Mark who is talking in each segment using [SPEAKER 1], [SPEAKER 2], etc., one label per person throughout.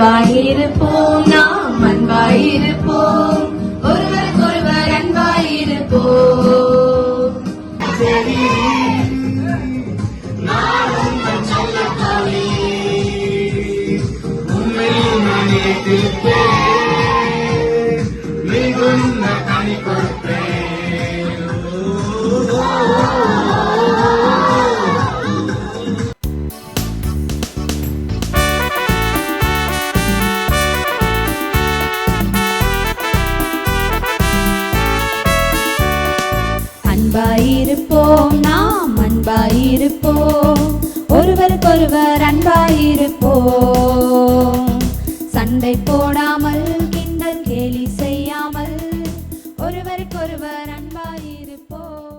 [SPEAKER 1] அன்பாயிருப்போம் நாம் அன்பாயிருப்போம். ஒருவருக்கொருவர் அன்பாயிருப்போம்.
[SPEAKER 2] மிகுந்த
[SPEAKER 1] அன்பாயிருப்போம் ஒருவருக்கொருவர் அன்பாயிருப்போம். சண்டை போடாமல் கிண்டல் கேலி செய்யாமல் ஒருவருக்கொருவர் அன்பாயிருப்போம்.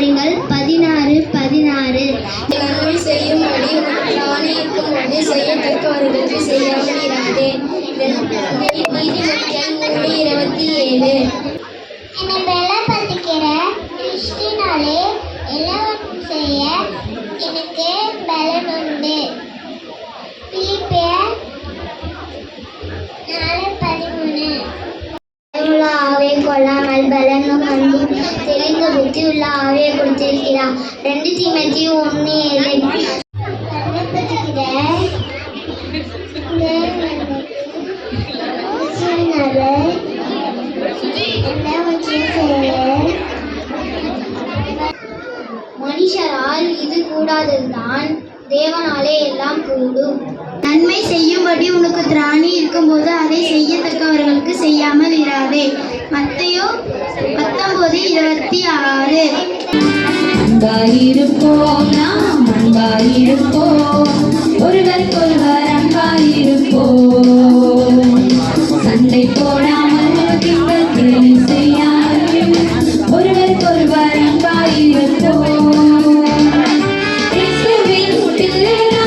[SPEAKER 3] நீதிமொழிகள் பதினாறு பதினாறு.
[SPEAKER 4] நன்மை செய்யும்படி நானே இருக்கும்போது செய்யத்தக்கவர்களுக்கு செய்யாமல் இராதேன் நீதிமொழிகள் மூணு இருபத்தி ஏழு.
[SPEAKER 3] தெளிந்த ஆவியை உள்ள கொடுத்திருக்கிறார் ரெண்டு தீமத்தி ஒன்று ஏழு மனுஷரால் இது கூடாதுதான் தேவனாலே எல்லாம் கூடும். நன்மை செய்யும்படி உனக்கு திராணி இருக்கும்போது அதை செய்யத்தக்கவர்களுக்கு செய்யாமல் இராதே. மத்தையோ பத்தொன்பது இருபத்தி ஆறு.
[SPEAKER 1] அன்பாயிருப்போம்
[SPEAKER 2] You.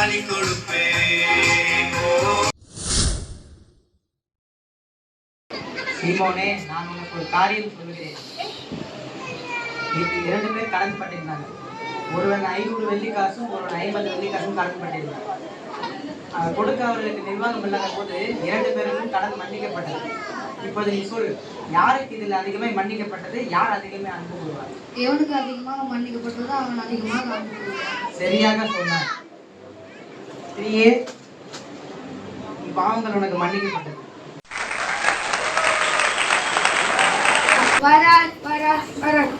[SPEAKER 2] கனி கொடுப்பேன்.
[SPEAKER 5] சீமோனே நான் உனக்கு ஒரு காரியம் சொல்கிறேன் நேற்று இரண்டு பேர் கடன் பட்டிருந்தாங்க. ஒருவன் ஐநூறு வெள்ளி காசும் ஒருவன் ஐம்பது வெள்ளி காசும் கடன் பட்டிருந்தாங்க. அஹ், கொடுக்கிறவர்களுக்கு நிர்வாகம் இல்லாத போது இரண்டு பேருக்கும் கடன் மன்னிக்கப்பட்டது. இப்போது நீ சொல் யாருக்கு இதில் அதிகமாக மன்னிக்கப்பட்டது? யார் அதிகமாக அன்பு கூறுவார்
[SPEAKER 4] எவனுக்கு அதிகமாக மன்னிக்கப்பட்டதோ அவன் அதிகமாக.
[SPEAKER 5] சரியாக சொன்னார். ஸ்திரீயே உன் பாவங்கள் உனக்கு மன்னிக்கப்பட்டது.
[SPEAKER 4] வரான் வரான் வரான்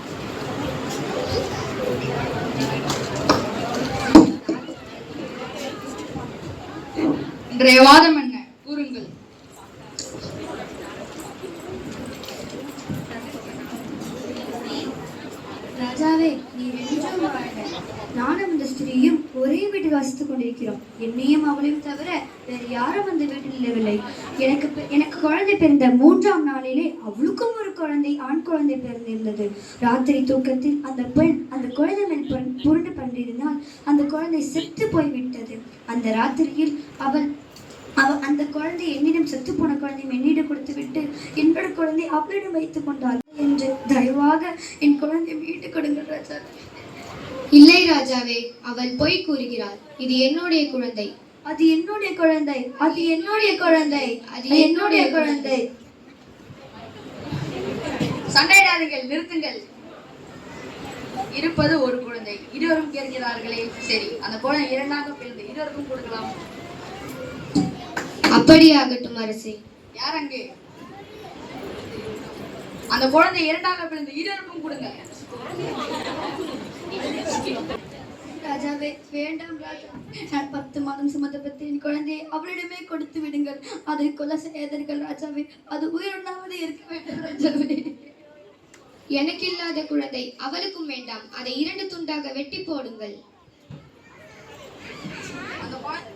[SPEAKER 6] இன்றைய வாதம் என்ன? கூறுங்கள்.
[SPEAKER 4] ராஜாவே நீ என்றும் வாழ்க நானும் இந்த ஸ்திரீயும் ஒரே வீட்டில் வசித்துக் கொண்டிருக்கிறோம். என்னையும் அவளையும் தவிர வேறு யாரும் அந்த வீட்டில் இல்லவில்லை எனக்கு எனக்கு குழந்தை பிறந்த மூன்றாம் நாளிலே அவளுக்கும் ஒரு குழந்தை ஆண் குழந்தை பிறந்திருந்தது. ராத்திரி தூக்கத்தில் அந்த பெண் அந்த குழந்தை மேல் புரண்டு- புரண்டு அந்த குழந்தை செத்து போய்விட்டது. அந்த ராத்திரியில் அவள் அவ அந்த குழந்தை என்னிடம் செத்து போன குழந்தை என்னிடம் கொடுத்து விட்டு என்னோட குழந்தை அவளிடம் வைத்துக் கொண்டாள் என்று தயவாக என் குழந்தை மீட்டு கொடுங்கள் ராஜா.
[SPEAKER 7] இல்லை ராஜாவே அவள் பொய் கூறுகிறாள் இது என்னுடைய குழந்தை.
[SPEAKER 4] அது என்னுடைய குழந்தை. அது என்னுடைய குழந்தை. அது என்னுடைய குழந்தை.
[SPEAKER 6] சண்டையிடாதீர்கள் நிறுத்துங்கள். இருப்பது ஒரு குழந்தை. இருவரும் கேட்கிறார்களே சரி அந்த குழந்தை இரண்டாக பிறந்து இருவருக்கும் கொடுக்கலாம்.
[SPEAKER 7] அப்படியே ஆகட்டும் அரசே.
[SPEAKER 6] யார் அங்கே? அந்த குழந்தை இரண்டாக பிறந்து இருவருக்கும் கொடுங்க
[SPEAKER 4] ராஜாவே வேண்டாம் ராஜா. நான் பத்து மாதம் சுமந்த பத்தி என் குழந்தையை அவளிடமே கொடுத்து விடுங்கள். அதை கொலை செய்யாதீர்கள் ராஜாவே அது உயிருண்டாவது இருக்க வேண்டும் ராஜாவே.
[SPEAKER 7] எனக்கு இல்லாத குழந்தை அவளுக்கும் வேண்டாம். அதை இரண்டு துண்டாக வெட்டி போடுங்கள்.
[SPEAKER 6] அந்த குழந்தை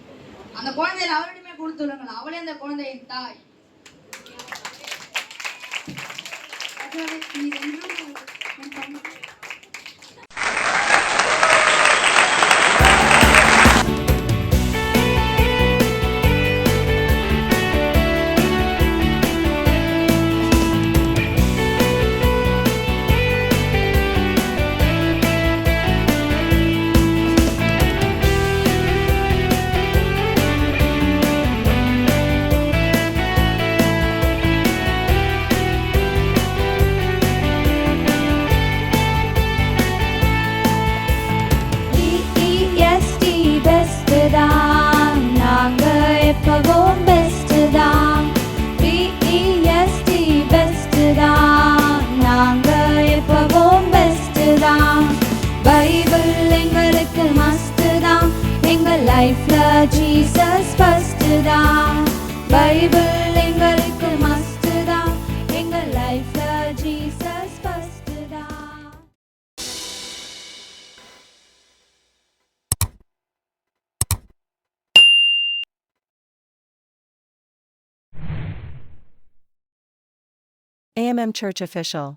[SPEAKER 6] அந்த குழந்தையை அவரிடமே கொடுத்துள்ளுங்கள் அவளே அந்த குழந்தையின் தாய்.
[SPEAKER 4] ராஜாவே நீர்
[SPEAKER 1] லைஃப்ல ஜீசஸ் ஃபர்ஸ்ட் தான் பைபிள் எங்களுக்கு மஸ்ட் தான் எங்க லைஃப்ல ஜீசஸ் ஃபர்ஸ்ட் தான்
[SPEAKER 8] AMM Church Official.